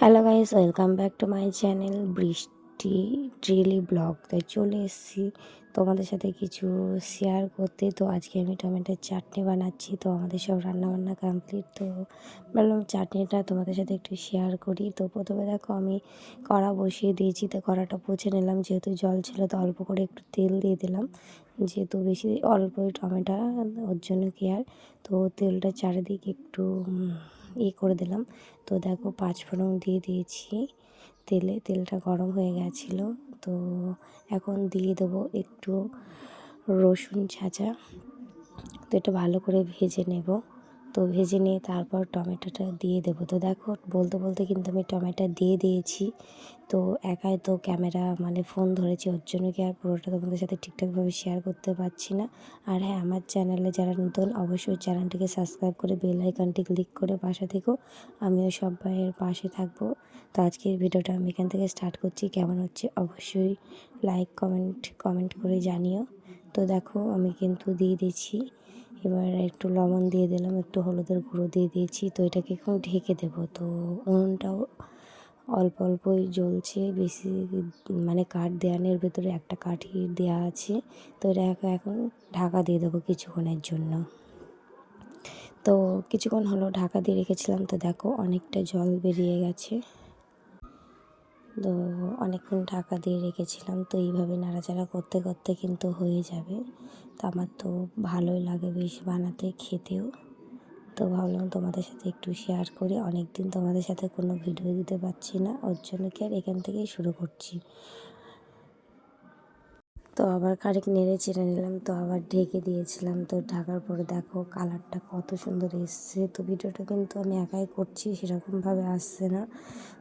Hello guys welcome back to my channel Brishti ড্রিলি blog তাই চলে এসেছি তোমাদের সাথে কিছু শেয়ার করতে। তো আজকে আমি টমেটোর চাটনি বানাচ্ছি, তো আমাদের সব রান্নাবান্না কমপ্লিট তো বললাম চাটনিটা তোমাদের সাথে একটু শেয়ার করি। তো প্রথমে দেখো আমি কড়া বসিয়ে দিয়েছি, তো কড়াটা পুছে নিলাম। যেহেতু জল ছিল, তো অল্প করে একটু তেল দিয়ে দিলাম। যেহেতু বেশি অল্পই টমেটো, ওর জন্য কি আর তো তেলটা চারিদিকে একটু ই করে দিলাম। তো দেখো পাঁচ ফোড়ন দিয়ে দিয়েছি। তেলে, তেলটা গরম হয়ে গেছিল। তো এখন দিয়ে দেবো একটু রসুন ছাঁচা। তো এটা ভালো করে ভেজে নেব। তো ভেজে নিয়ে তারপর টমেটোটা দিয়ে দেবো। তো দেখো, বলতে বলতে কিন্তু আমি টমেটো দিয়ে দিয়েছি। তো একাই তো ক্যামেরা মানে ফোন ধরেছি, ওর জন্য কি আর পুরোটা তোমাদের সাথে ঠিকঠাকভাবে শেয়ার করতে পারছি না। আর হ্যাঁ আমার চ্যানেলে যারা নতুন, অবশ্যই চ্যানেলটিকে সাবস্ক্রাইব করে বেল আইকনটি ক্লিক করে পাশে থেকো। আমিও সবাইয়ের পাশে থাকব। তো আজকের ভিডিওটা আমি এখান থেকে স্টার্ট করছি। কেমন হচ্ছে অবশ্যই লাইক কমেন্ট কমেন্ট করে জানিও। তো দেখো, আমি কিন্তু দিয়ে দিচ্ছি এবার একটু লবণ দিয়ে দিলাম, একটু হলুদের গুঁড়ো দিয়ে দিয়েছি। তো এটাকে এখন ঢেকে দেবো। তো উনুনটাও অল্প অল্পই জ্বলছে, বেশি মানে কাঠ দেওয়ানের ভেতরে একটা কাঠি দেওয়া আছে। তো এটা এখন ঢাকা দিয়ে দেবো কিছুক্ষণের জন্য। তো কিছুক্ষণ হলো ঢাকা দিয়ে রেখেছিলাম। তো দেখো অনেকটা জল বেরিয়ে গেছে। তো অনেকক্ষণ ঢাকা দিয়ে রেখেছিলাম, তো এইভাবে নাড়াচাড়া করতে করতে কিন্তু হয়ে যাবে। তো আমার তো ভালোই লাগে বেশ বানাতে, খেতেও। তো ভাবলাম তোমাদের সাথে একটু শেয়ার করি। অনেক দিন তোমাদের সাথে কোনো ভিডিও দিতে পারছি না, ওর জন্য কি আর এখান থেকেই শুরু করছি। তো আবার খানিক নেড়ে চেড়ে নিলাম, তো আবার ঢেকে দিয়েছিলাম। তো ঢাকার পরে দেখো কালারটা কত সুন্দর এসছে। তো ভিডিওটা কিন্তু আমি একাই করছি, সেরকমভাবে আসছে না।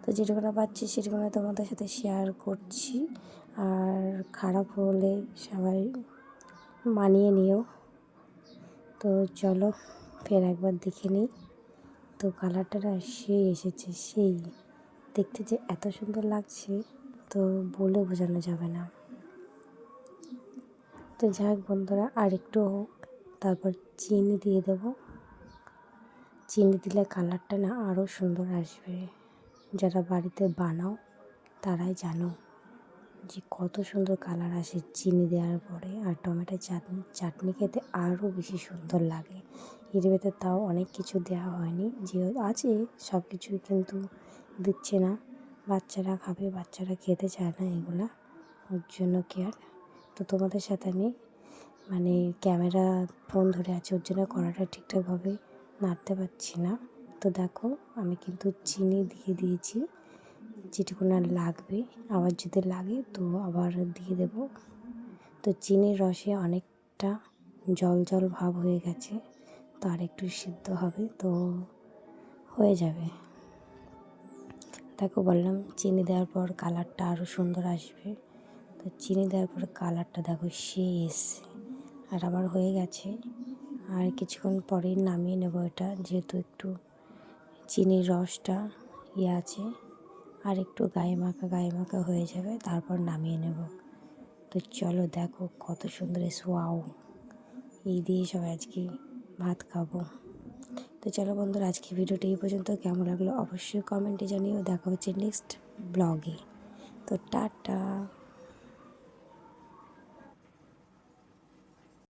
তো যেটুকুনা পাচ্ছি সেটুকুনা তোমাদের সাথে শেয়ার করছি। আর খারাপ হলে সবাই মানিয়ে নিও। তো চলো ফের একবার দেখে নিই। তো কালারটা না সেই এসেছে, সেই। দেখতে যে এত সুন্দর লাগছে, তো বলে বোঝানো যাবে না। তো যাক বন্ধুরা আর একটু হোক তারপর চিনি দিয়ে দেব। চিনি দিলে কালারটা না আরও সুন্দর আসবে। যারা বাড়িতে বানাও, তারাই জানো যে কত সুন্দর কালার আসে চিনি দেওয়ার পরে। আর টমেটো চাটনি চাটনি খেতে আরও বেশি সুন্দর লাগে। এর ভেতরে তাও অনেক কিছু দেওয়া হয়নি। যে আছে, সব কিছুই কিন্তু দিচ্ছে না। বাচ্চারা খাবে, বাচ্চারা খেতে চায় না এগুলা। ওর জন্য কি আর তো তোমাদের সাথে আমি মানে ক্যামেরা ফোন ধরে আছে, ওর জন্য কড়াটা ঠিকঠাকভাবে নাড়তে পারছি না। তো দেখো, আমি কিন্তু চিনি দিয়ে দিয়েছি, যেটুকু না লাগবে, আবার যদি লাগে তো আবার দিয়ে দেব। তো চিনির রসে অনেকটা জল জল ভাব হয়ে গেছে, তো আর একটু সিদ্ধ হবে, তো হয়ে যাবে। দেখো, বললাম, চিনি দেওয়ার পর কালারটা আরও সুন্দর আসবে। তো চিনি দেওয়ার পর কালারটা দেখো এসছে আর আমার হয়ে গেছে। আর কিছুক্ষণ পরেই নামিয়ে নেব এটা, যেহেতু একটু চিনির রসটা ইয়ে আছে। আর একটু গায়ে মাখা গায়ে মাখা হয়ে যাবে, তারপর নামিয়ে নেব। তো চলো দেখো কত সুন্দর ওয়াও। এই দিয়ে সবাই আজকে ভাত খাব। তো চলো বন্ধুরা, আজকে ভিডিওটা এই পর্যন্ত। কেমন লাগল অবশ্যই কমেন্টে জানিও। দেখা হচ্ছে নেক্সট ব্লগে। তো টাটা।